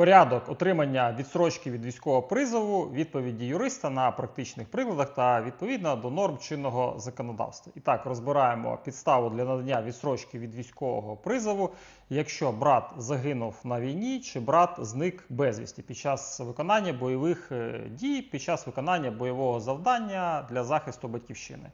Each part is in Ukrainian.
Порядок отримання відсрочки від військового призову, відповіді юриста на практичних прикладах та відповідно до норм чинного законодавства. І так розбираємо підставу для надання відсрочки від військового призову, якщо брат загинув на війні чи брат зник безвісті під час виконання бойових е, дій, під час виконання бойового завдання для захисту батьківщини.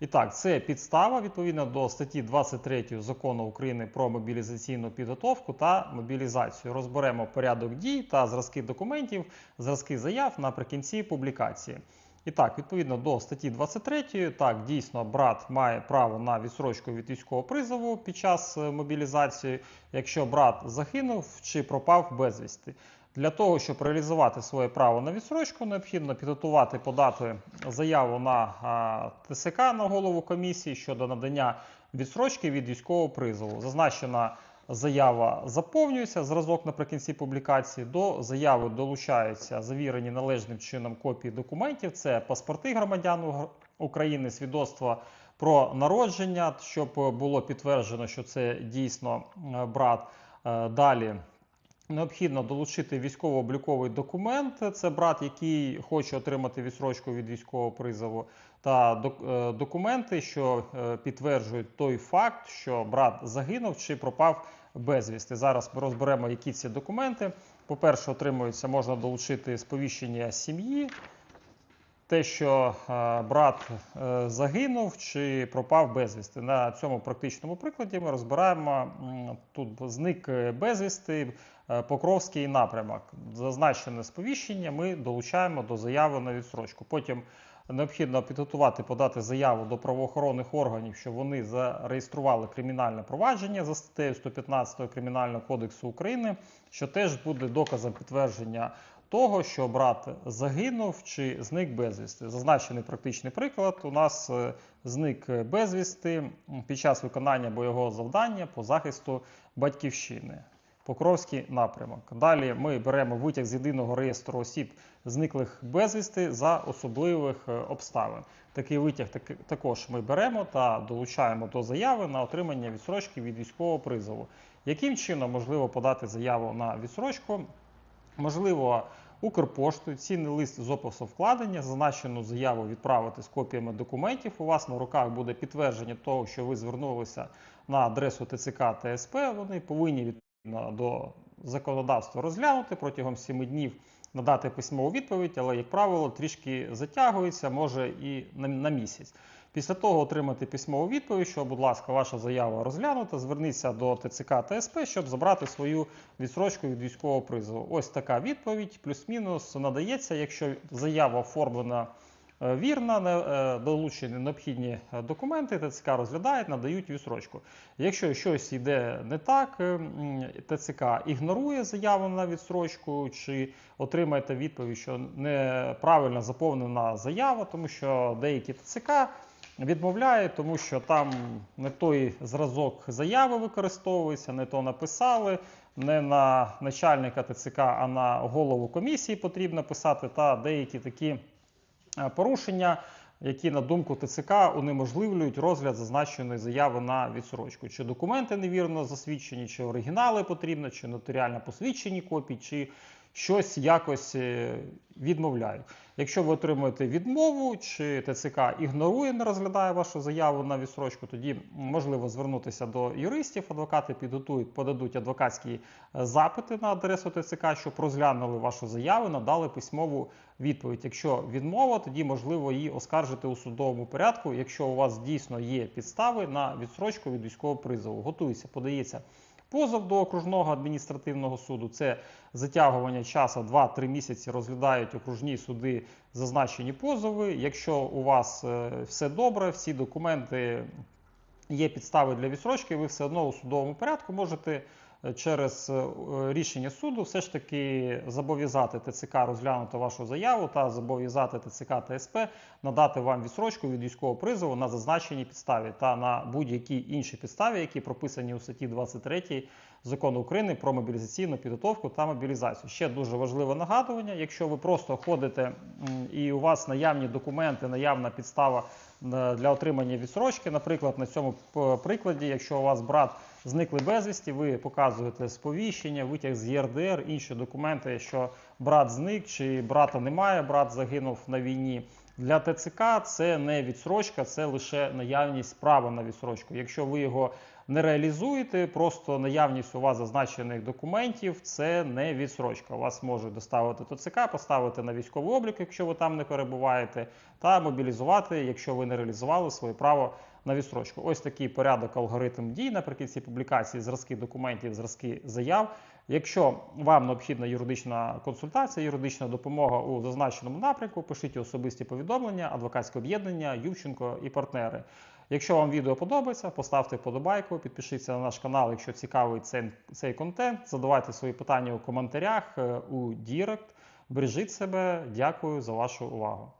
І так, це підстава відповідно до статті 23 закону України про мобілізаційну підготовку та мобілізацію. Розберемо порядок дій та зразки документів, зразки заяв наприкінці публікації. І так, відповідно до статті 23, так дійсно брат має право на відсрочку від військового призову під час е, мобілізації, якщо брат загинув чи пропав безвісти. Для того, щоб реалізувати своє право на відсрочку, необхідно підготувати подати заяву на ТСК на голову комісії щодо надання відсрочки від військового призову. Зазначена заява заповнюється, зразок наприкінці публікації. До заяви долучаються завірені належним чином копії документів. Це паспорти громадян України, свідоцтва про народження, щоб було підтверджено, що це дійсно е, брат. Е, Далі Необхідно долучити військово-обліковий документ. Це брат, який хоче отримати відсрочку від військового призову, та е, документи, що підтверджують той факт, що брат загинув чи пропав безвісти. Зараз ми розберемо, які ці документи. По-перше, отримується, можна долучити сповіщення сім'ї, те, що е, брат е, загинув чи пропав безвісти. На цьому практичному прикладі ми розбираємо тут зник е, безвісти, Покровський напрямок. Зазначене сповіщення ми долучаємо до заяви на відсрочку. Потім необхідно підготувати, подати заяву до правоохоронних органів, щоб вони зареєстрували кримінальне провадження за статтею 115 Кримінального кодексу України, що теж буде доказом підтвердження того, що брат загинув чи зник безвісти. Зазначений практичний приклад у нас е, зник безвісти під час виконання бойового завдання по захисту батьківщини. Покровський напрямок. Далі ми беремо витяг з єдиного реєстру осіб, зниклих безвісти за особливих е, обставин. Такий витяг також ми беремо та долучаємо до заяви на отримання відсрочки від військового призову. Яким чином можливо подати заяву на відсрочку? Можливо, Укрпоштою цінний лист з опису вкладення, зазначену заяву відправити з копіями документів. У вас на руках буде підтвердження того, що ви звернулися на адресу ТЦК та СП. Вони повинні відповідно до законодавства розглянути протягом 7 днів. Надати письмову відповідь, але, як правило, трішки затягується, може і на, місяць. Після того отримати письмову відповідь, що, будь ласка, ваша заява розглянута, зверніться до ТЦК та СП, щоб забрати свою відсрочку від військового призову. Ось така відповідь, плюс-мінус надається, якщо заява оформлена е, вірно, не- е, долучені необхідні е, документи, ТЦК розглядають, надають відсрочку. Якщо щось йде не так, ТЦК ігнорує заяву на відсрочку, чи отримаєте відповідь, що неправильно заповнена заява, тому що деякі ТЦК відмовляють, тому що там не той зразок заяви використовується, не то написали, не на начальника ТЦК, а на голову комісії потрібно писати, та деякі такі порушення, які, на думку ТЦК, унеможливлюють розгляд зазначеної заяви на відсрочку. Чи документи невірно засвідчені, чи оригінали потрібно, чи нотаріально посвідчені копії, чи щось якось е, відмовляють. Якщо ви отримуєте відмову, чи ТЦК ігнорує, не розглядає вашу заяву на відсрочку, тоді можливо звернутися до юристів. Адвокати підготують, подадуть адвокатські е, запити на адресу ТЦК, щоб розглянули вашу заяву, надали письмову відповідь. Якщо відмова, тоді можливо її оскаржити у судовому порядку, якщо у вас дійсно є підстави на відсрочку від військового призову. Готується, подається. Позов до окружного адміністративного суду це затягування часу 2-3 місяці розглядають окружні суди зазначені позови. Якщо у вас е, все добре, всі документи є підстави для відсрочки, ви все одно у судовому порядку можете через е, рішення суду все ж таки зобов'язати ТЦК розглянути вашу заяву та зобов'язати ТЦК та СП надати вам відсрочку від військового призову на зазначеній підставі та на будь-якій іншій підставі, які прописані у статті 23 закону України про мобілізаційну підготовку та мобілізацію. Ще дуже важливе нагадування: якщо ви просто ходите і у вас наявні документи, наявна підстава е, для отримання відсрочки, наприклад, на цьому прикладі, якщо у вас брат зникли безвісті, ви показуєте сповіщення, витяг з ЄРДР, інші документи, що брат зник чи брата немає, брат загинув на війні. Для ТЦК це не відсрочка, це лише наявність права на відсрочку. Якщо ви його не реалізуєте, просто наявність у вас зазначених документів це не відсрочка. Вас можуть доставити ТЦК, поставити на військовий облік, якщо ви там не перебуваєте, та мобілізувати, якщо ви не реалізували своє право на відстрочку. Ось такий порядок алгоритм дій наприкінці публікації, зразки документів, зразки заяв. Якщо вам необхідна юридична консультація, юридична допомога у зазначеному напрямку, пишіть особисті повідомлення, адвокатське об'єднання, Ющенко і партнери. Якщо вам відео подобається, поставте вподобайку, підпишіться на наш канал, якщо цікавий цей, цей контент. Задавайте свої питання у коментарях, е, у Дірект. Бережіть себе, дякую за вашу увагу.